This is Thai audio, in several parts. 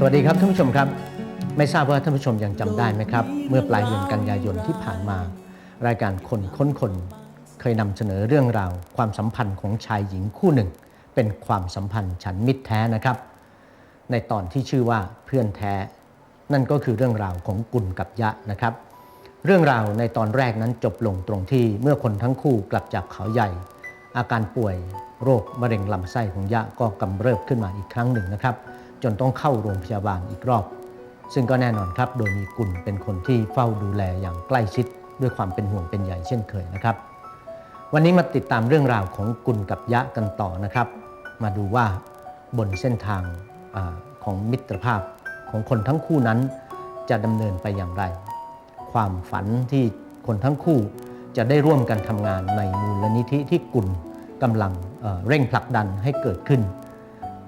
สวัสดีครับท่านผู้ชมครับ ไม่ทราบว่าท่านผู้ชมยังจำได้ไหมครับ เมื่อปลายเดือนกันยายนที่ผ่านมา รายการคนค้นคน เคยนำเสนอเรื่องราว ความสัมพันธ์ของชายหญิงคู่หนึ่ง เป็นความสัมพันธ์ฉันมิตรแท้นะครับ ในตอนที่ชื่อว่าเพื่อนแท้ นั่นก็คือเรื่องราวของกุลกับยะนะครับ เรื่องราวในตอนแรกนั้นจบลงตรงที่เมื่อคนทั้งคู่กลับจากเขาใหญ่ อาการป่วย โรคมะเร็งลำไส้ของยะก็กำเริบขึ้นมาอีกครั้งหนึ่งนะครับ จนต้องเข้าโรงพยาบาลอีกรอบ ซึ่งก็แน่นอนครับโดยมีกุลเป็นคนที่เฝ้าดูแลอย่างใกล้ชิดด้วยความเป็นห่วงเป็นใยเช่นเคยนะครับ วันนี้มาติดตามเรื่องราวของกุลกับยะกันต่อนะครับ มาดูว่าบนเส้นทางอของมิตรภาพของคนทั้งคู่นั้นจะดำเนินไปอย่างไร ความฝันที่คนทั้งคู่จะได้ร่วมกันทำงานในมูลนิธิที่กุลกำลังเเร่งผลักดันให้เกิดขึ้น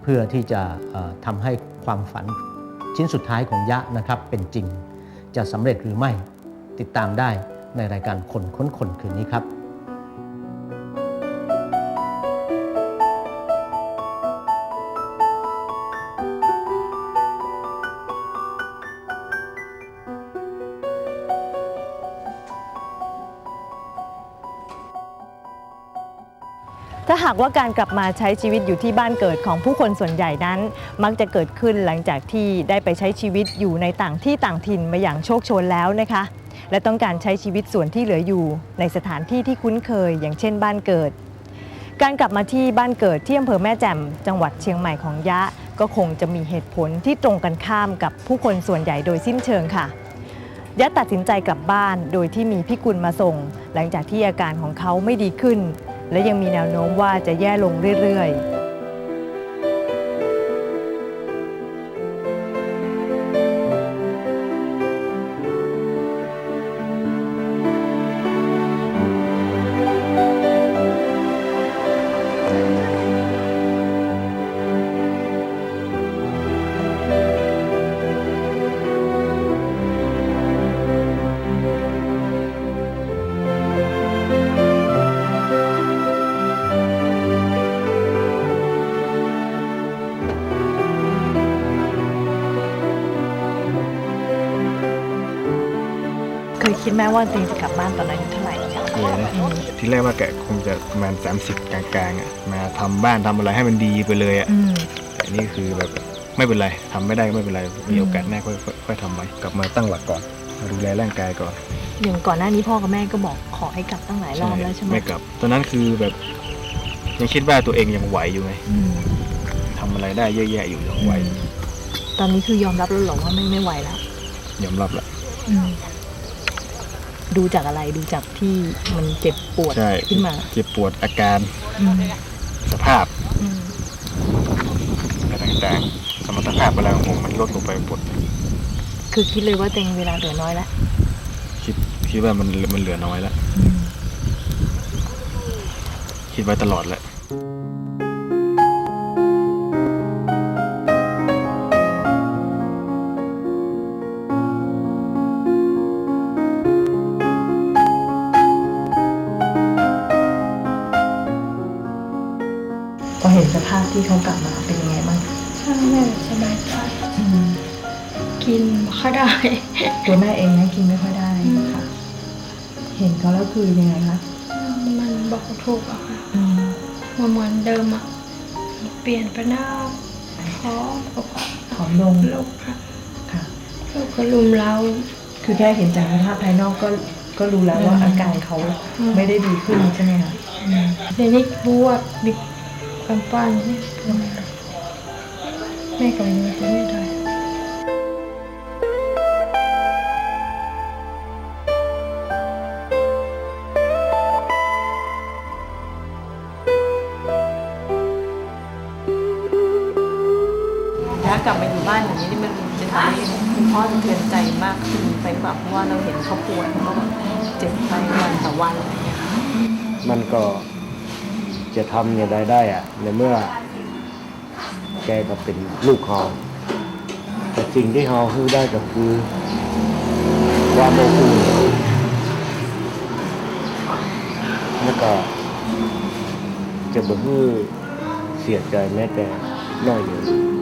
เพื่อที่จะเอ่อทำให้ความฝันชิ้นสุดท้ายของยะนะครับเป็นจริง จะสำเร็จหรือไม่ติดตามได้ในรายการคนค้นคนคืนนี้ครับ ถ้าหากว่าการกลับมาใช้ชีวิตอยู่ที่บ้านเกิดของผู้คนส่วนใหญ่นั้น มักจะเกิดขึ้นหลังจากที่ได้ไปใช้ชีวิตอยู่ในต่างที่ต่างถิ่นมาอย่างโชคโชนแล้วนะคะ และต้องการใช้ชีวิตส่วนที่เหลืออยู่ ในสถานที่ที่คุ้นเคย อย่างเช่นบ้านเกิด การกลับมาที่บ้านเกิดที่อำเภอแม่แจ่มจังหวัดเชียงใหม่ของยะ ก็คงจะมีเหตุผลที่ตรงกันข้ามกับผู้คนส่วนใหญ่โดยสิ้นเชิงค่ะยะตัดสินใจกลับบ้านโดยที่มีพี่กุลมาส่ง หลังจากที่อาการของเขาไม่ดีขึ้น และยังมีแนวโน้มว่าจะแย่ลงเรื่อยๆ คยคิดไหมว่าตัวเองจะกลับบ้านตอนอายุเท่าไหร่เคยนะที่แรกว่าแกคงจะประมาณ30กลางๆอะมาทำบ้านทำอะไรให้มันดีไปเลยอะอืมแต่นี่คือแบบไม่เป็นไรทำไม่ได้ก็ไม่เป็นไรมีโอกาสอืมแน่ค่อยค่อยค่อยทำไปกลับมาตั้งหลักก่อนมาดูแลร่างกายก่อนอย่างก่อนหน้านี้พ่อกับแม่ก็บอกขอให้กลับตั้งหลายรอบแล้วใช่ไหมไม่กลับ ตอนนั้นคือแบบยังคิดว่าตัวเองยังไหวอยู่ไงอืมทำอะไรได้เยอะแยะอยู่ยังไหว ตอนนี้คือยอมรับแล้วเหรอว่าไม่ไม่ไหวแล้วยอมรับละอืม ดูจากอะไรดูจากที่มันเจ็บปวดใช่ขึ้นมาเจ็บปวดอาการ อืมสภาพอืมอะไรต่างๆสมรรถภาพอะไรของผมมันลดลงไปหมดคือคิดเลยว่าตัวเองเวลาเหลือน้อยแล้วคิดคิดว่ามันมันเหลือน้อยแล้ว อืม คิดไว้ตลอดแหละ ที่เขากลับมาเป็นยังไงบ้างช่างแม่สบายใจกินไม่ค่อยได้ ตัวแม่เองนะกินไม่ค่อยได้ค่ะ เห็นเขาแล้วคือยังไงคะมันบอกถูกอะค่ะมันเหมือนเดิมอะเปลี่ยนไปหน้าพร้อมกับผอมลงโรคค่ะค่ะโรคก็ลุมเรา คือแค่เห็นจากสภาพภายนอกก็ก็รู้แล้วว่าอาการเขาไม่ได้ดีขึ้นใช่ไหมคะเดี๋ยวนี้บวดบิด กำปั้นนี่ปวดแม่ก็ยังไม่ได้ถ้ากลับมาอยู่บ้านอย่างนี้นี่มันจะทำให้คุณพ่อสะเทือนใจมากขึ้นไปแบบเพราะว่าเราเห็นเขาป่วยเขาแบบเจ็บไปวันต่อวันอะไรอย่างเงี้ยมันก็ จะทำอย่างไรได้อะในเมื่อ แกก็เป็นลูกเขาแต่สิ่งที่เขาคือได้ก็คือความอบอุ่นแล้วก็ จะบ่ฮือเสียใจแม้แต่น้อยเดียว